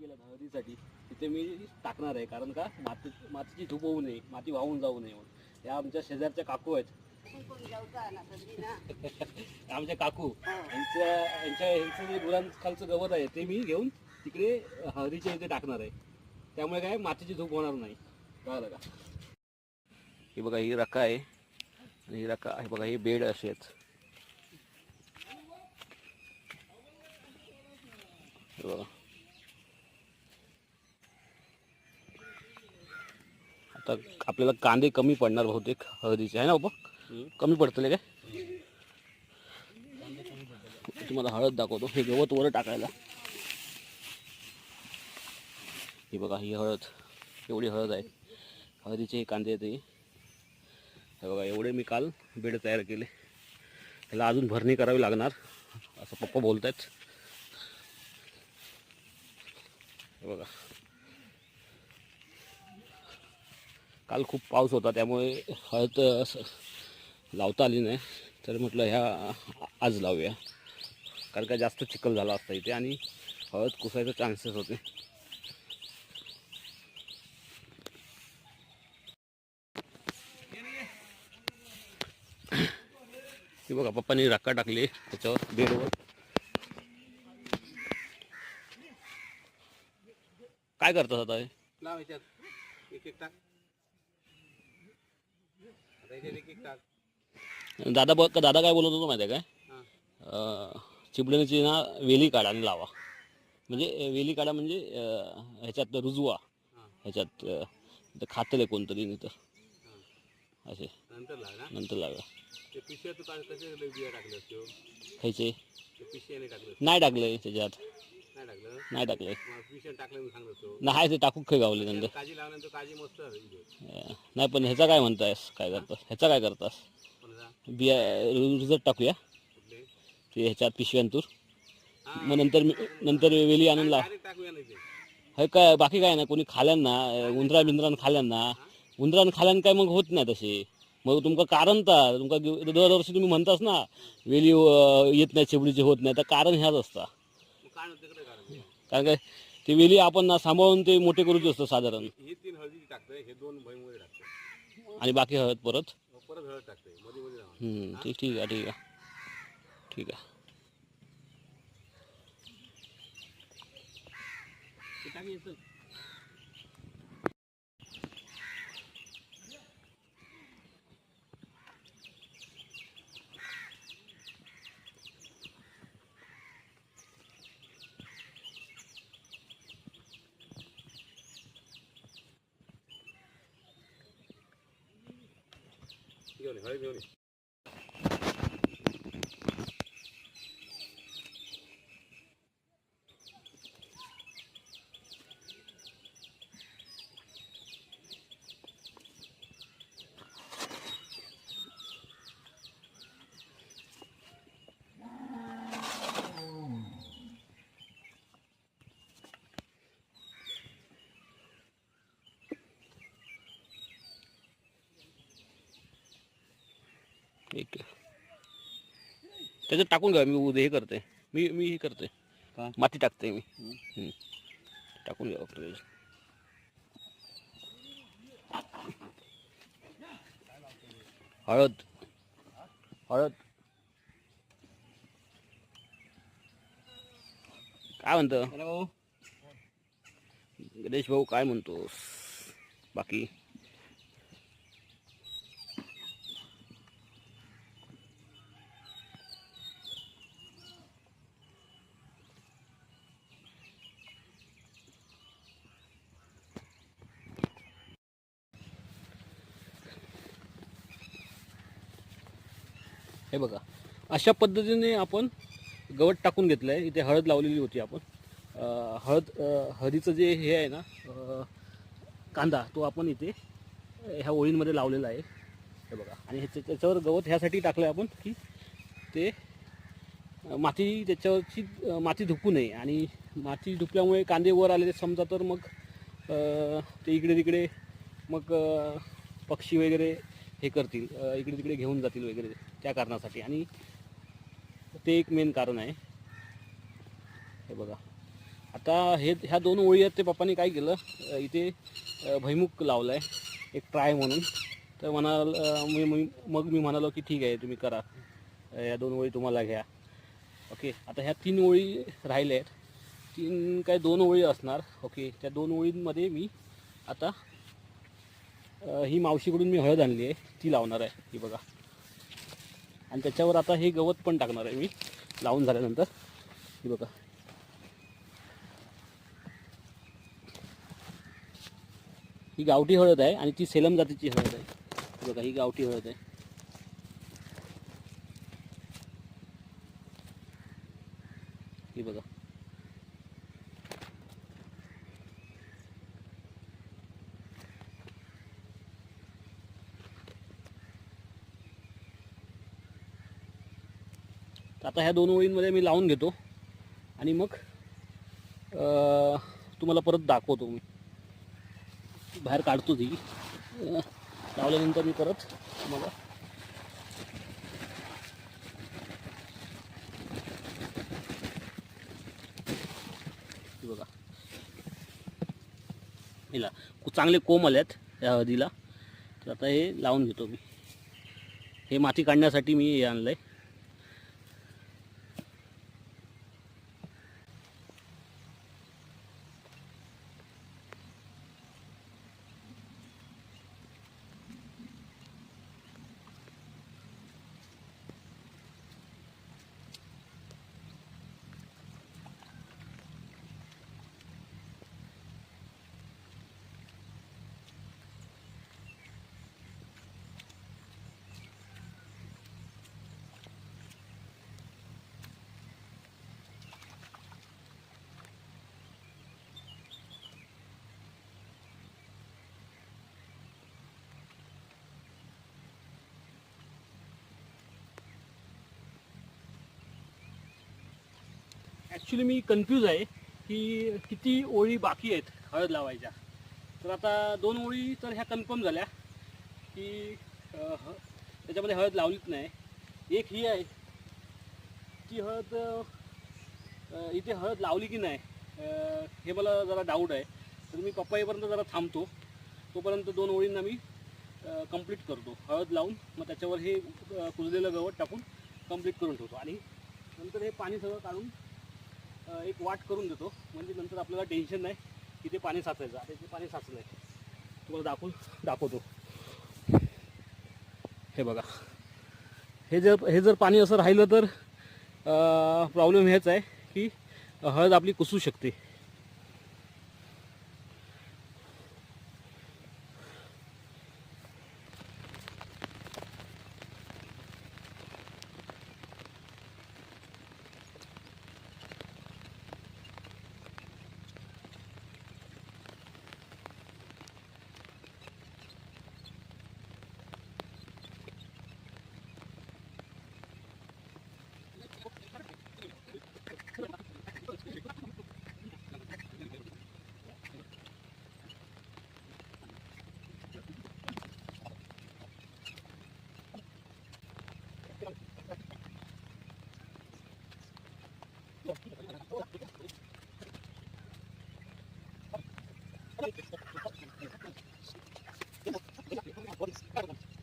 हळदीसाठी तिथे मी टाकणार आहे. कारण का? माती मातीची धूप होऊ नये माती वाहून जाऊ नये म्हणून. या आमच्या शेजारच्या काकू आहेत. आमच्या काकू. यांच्या यांच्या यांचं जे गुरांखालचं गवत आहे ते मी घेऊन तिकडे हळदीच्या इथे टाकणार आहे. त्यामुळे काय? मातीची धूप होणार नाही. कळालं का? ही बघा ही रका आहे. आणि ही रका हे बघा हे बेड असे आहेत. बघा. तर आपल्याला कांदे कमी पडणार बहुतेक हळदीचे. आहे ना बाबा? कमी पडतले काय? तुम्हाला हळद दाखवतो. हे गवत वर टाकायला. ही बघा ही हळद. एवढी हळद आहे. हळदीचे हे कांदे आहेत हे. बघा एवढे मी काल बेड तयार केले. ह्याला अजून भरणी करावी लागणार. असं पप्पा बोलत आहेत हे बघा. काल खूप पाऊस होता त्यामुळे हळद असं लावता आली नाही. तर म्हटलं ह्या आज लावूया. कारण का जास्त चिखल झाला असता इथे आणि हळद कुसायचे चान्सेस होते. ती बघा पप्पानी रक्का टाकली त्याच्यावर बेडवर. काय करतात आता हे लाव ह्याच्यात एक एक टाक आता ह्याच्यात एक एक टाक दादा बघ दादा काय बोलत होतो माहिती आहे काय? चिपळणीची ना वेली काढा आणि लावा. म्हणजे वेली काढा म्हणजे ह्याच्यात रुजवा. ह्याच्यात खातले कोणतरी नाही तर हां. असे. नंतर नंतर असतो खायचे? टाकलं नाही टाकलंय त्याच्यात. नाही टाकलं? नाही नाही ते टाकू खाय गावले नंतर नाही पण ह्याचा काय म्हणतायस? काय करतास? ह्याचा काय करतास? बिया रुजत टाकूया. ते ह्याच्यात पिशव्यांतूर मग नंतर नंतर वेली आणून लाव. नाही ते. हे काय बाकी काय ना कोणी खाल्यांना उंदरा बिंद्रान खाल्यांना. उंदरान खाल्यान काय मग होत नाही तसे. मग तुमका कारण तर तुमका दरवर्षी तुम्ही म्हणतास ना वेली येत नाही चिबडीचे होत नाही तर कारण ह्याच असता मग काय नव्हतं तिकडे कारण काय ते वेली आपण ना सांभाळून ते मोठे करूच असतो साधारण. ही तीन हळदीची टाकतंय हे दोन भईमध्ये टाकतंय. आणि बाकी हळद परत? मग परत हळद टाकतंयमध्ये मध्ये राहणार हम्म, ठीक ठीक आहे ठीक आहे. ठीक आहे. ते हळद घेऊन ये. ठीक आहे. त्याच्यात टाकून घ्या मी उद्या हे करते. मी मी हे करते. काय? माती टाकते मी. हम्म. टाकून घ्या फक्त त्याच्यात. हळद. हळद. काय म्हणतं? हॅलो. गणेश भाऊ काय म्हणतोस? बाकी? हे बघा. अशा पद्धतीने आपण गवत टाकून घेतलं आहे इथे हळद लावलेली होती आपण. हळद हळदीचं जे हे आहे ना कांदा तो आपण इथे ह्या ओळींमध्ये लावलेला आहे. हे बघा. आणि ह्याच्या त्याच्यावर गवत ह्यासाठी टाकलं आहे आपण की ते माती त्याच्यावरची माती धुपू नये. आणि माती धुपल्यामुळे कांदे वर आले समजा तर मग ते इकडे तिकडे मग पक्षी वगैरे हे करतील इकडे तिकडे घेऊन जातील वगैरे त्या कारणासाठी. आणि ते एक मेन कारण आहे. हे बघा. आता हे ह्या दोन ओळी आहेत ते पप्पांनी काय केलं इथे भैमुख लावलं आहे एक ट्राय म्हणून. तर म्हणाल मी मग मी म्हणालो की ठीक आहे तुम्ही करा. या दोन ओळी तुम्हाला घ्या. ओके आता ह्या तीन ओळी राहिल्या आहेत. तीन काय दोन ओळी असणार. ओके त्या दोन ओळींमध्ये मी आता ही मावशीकडून मी हळद आणली आहे. ती लावणार आहे. ही बघा. आणि त्याच्यावर आता हे गवत पण टाकणार आहे मी. लावून झाल्यानंतर. ही बघा. ही गावठी हळद आहे आणि ती सेलम जातीची हळद आहे. ही बघा ही गावठी हळद आहे. ही बघा. आता ह्या दोन ओळींमध्ये मी लावून घेतो. आणि मग तुम्हाला परत दाखवतो मी. बाहेर काढतो ती. लावल्यानंतर मी परत तुम्हाला बघा. हिला खूप चांगले कोंब आल्यात या हळदीला. तर आता हे लावून घेतो मी. हे माती काढण्यासाठी मी हे आणलं आहे ॲक्च्युली मी कन्फ्यूज आहे की किती ओळी बाकी आहेत हळद लावायच्या. तर आता दोन ओळी तर ह्या कन्फर्म झाल्या की त्याच्यामध्ये हळद लावलीच नाही. एक ही आहे की हळद इथे हळद लावली की नाही हे मला जरा डाऊट आहे. तर मी पप्पा येईपर्यंत जरा थांबतो. तोपर्यंत दोन ओळींना मी कंप्लीट करतो. हळद लावून मग त्याच्यावर हे कुजलेलं गवत टाकून कंप्लीट करून ठेवतो. आणि नंतर हे पाणी सगळं काढून एक वाट करून देतो. म्हणजे नंतर आपल्याला टेन्शन नाही की ते पाणी साचायचं. आता ते पाणी साचलं आहे तुम्हाला दाखवून दाखवतो. हे बघा. हे जर हे जर पाणी असं राहिलं तर प्रॉब्लेम हेच आहे की हळद आपली कुसू शकते. Thank you.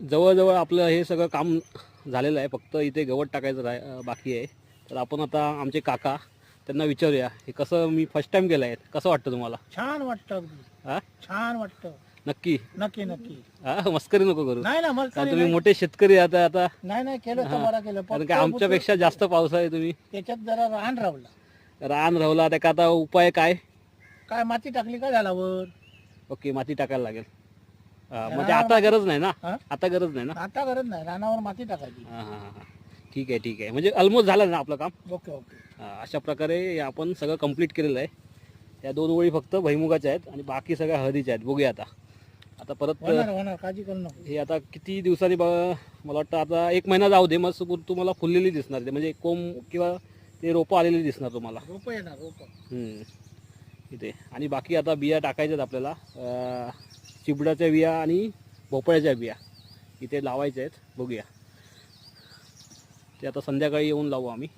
जवळजवळ आपलं हे सगळं काम झालेलं आहे. फक्त इथे गवत टाकायचं राह बाकी आहे. तर आपण आता आमचे काका त्यांना विचारूया हे कसं मी फर्स्ट टाइम केलं आहे कसं वाटतं तुम्हाला? छान वाटतं अगदी. हा? छान वाटतं. नक्की? नक्की नक्की. हा? मस्करी नको करू. नाही ना मग कारण तुम्ही मोठे शेतकरी आता आता. नाही नाही केलं तर. बरं केलं. कारण की आमच्यापेक्षा जास्त पाऊस आहे तुम्ही. त्याच्यात जरा रान रावला. रान राहला त्या का आता उपाय काय? काय माती टाकली काय झाला वर ओके माती टाकायला लागेल. म्हणजे आता गरज नाही ना? हा? आता गरज नाही ना? आता गरज नाही रानावर माती टाकायची. हा हा हा हा. ठीक आहे ठीक आहे. म्हणजे ऑलमोस्ट झालं ना आपलं काम? Okay okay. हा, अशा प्रकारे आपण सगळं कंप्लीट केलेलं आहे. या दोन ओळी फक्त भैमुगाच्या आहेत आणि बाकी सगळ्या हळदीच्या आहेत. बघूया आता. आता परत होणार होणार. काळजी करू नको. हे आता किती दिवसांनी मला वाटतं आता एक महिना जाऊ दे. मग तुम्हाला फुललेली दिसणार ते म्हणजे कोंब किंवा ते रोपं आलेली दिसणार तुम्हाला. रोप येणार रोप. हम्म. इथे. आणि बाकी आता बिया टाकायच्यात आपल्याला. अं, चिबडाच्या बिया आणि भोपळ्याच्या बिया इथे लावायच्या आहेत. बघूया. ते आता संध्याकाळी येऊन लावू आम्ही.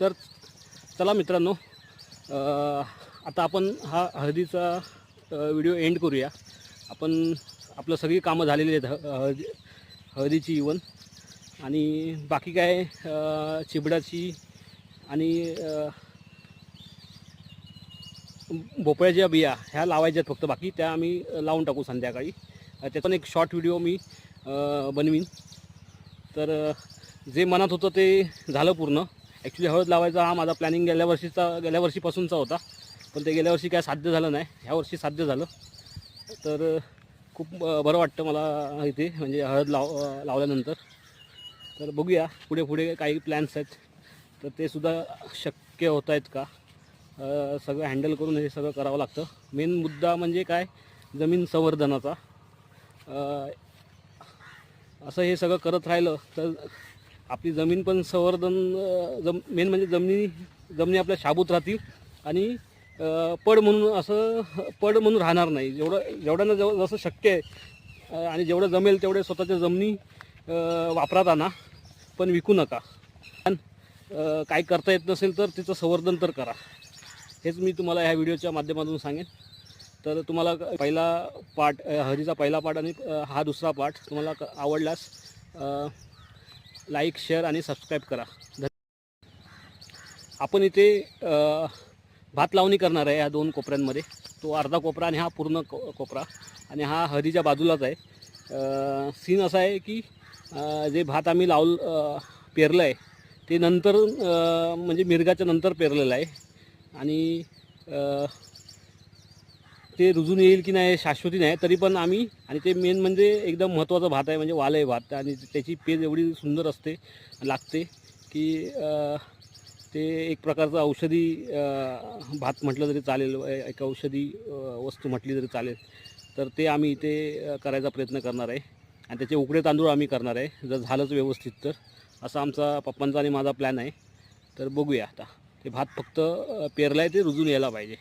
तर चला मित्रांनो आता आपण हा हळदीचा व्हिडिओ एंड करूया. आपण आपलं सगळी कामं झालेली आहेत ह- हळदी हळदीची इवन आणि बाकी काय चिबडाची आणि भोपळ्या भोपळ्याच्या बिया ह्या लावायच्या आहेत फक्त बाकी त्या आम्ही लावून टाकू संध्याकाळी. त्याचा पण एक शॉर्ट व्हिडिओ मी बनवीन. तर जे मनात होतं ते झालं पूर्ण. ॲक्च्युली हळद लावायचा हा माझा प्लॅनिंग गेल्या वर्षीचा गेल्या वर्षीपासूनचा होता. पण ते गेल्या वर्षी काय साध्य झालं नाही. ह्या वर्षी साध्य झालं. तर खूप बरं वाटतं मला इथे म्हणजे हळद लाव लावल्यानंतर. तर बघूया पुढे पुढे काही प्लॅन्स आहेत. तर ते सुद्धा शक्य होत आहेत का? सगळं हँडल करून हे सगळं करावं लागतं. मेन मुद्दा म्हणजे काय? जमीन संवर्धनाचा. असं हे सगळं करत राहिलं तर आपली जमीन पण संवर्धन जम मेन म्हणजे जमिनी जमिनी आपल्या शाबूत राहतील आणि पड म्हणून असं पड म्हणून राहणार नाही. जेवढं जेवढ्यांना जेव जसं शक्य आहे आणि जेवढं जमेल तेवढे स्वतःच्या जमिनी वापरात आणा पण विकू नका. पण काय करता येत नसेल तर तिचं संवर्धन तर करा. हेच मी तुम्हाला ह्या व्हिडिओच्या माध्यमातून सांगेन. तर तुम्हाला पहिला पार्ट हरीचा पहिला पार्ट आणि हा दुसरा पार्ट तुम्हाला क- आवडल्यास लाईक शेअर आणि सबस्क्राईब करा. आपण इथे भात लावणी करणार आहे या दोन कोपऱ्यांमध्ये. तो अर्धा कोपरा आणि हा पूर्ण को कोपरा. आणि हा हरीच्या बाजूलाच आहे. सीन असा आहे की जे भात आम्ही लावल पेरलं आहे ते नंतर म्हणजे मिरगाच्या नंतर पेरलेलं आहे. आणि ते रुजून येईल की नाही शाश्वती नाही तरी पण आम्ही आणि ते मेन म्हणजे एकदम महत्त्वाचा भात आहे म्हणजे वालय भात आणि त्याची पेज एवढी सुंदर असते लागते की ते एक प्रकारचं औषधी भात म्हटलं तरी चालेल एक औषधी वस्तू म्हटली तरी चालेल. तर ते आम्ही इथे करायचा प्रयत्न करणार आहे. आणि त्याचे उकडे तांदूळ आम्ही करणार आहे जर झालंच व्यवस्थित तर. असा आमचा पप्पांचा आणि माझा प्लॅन आहे. तर बघूया आता. ते भात फक्त पेरला आहे ते रुजून यायला पाहिजे.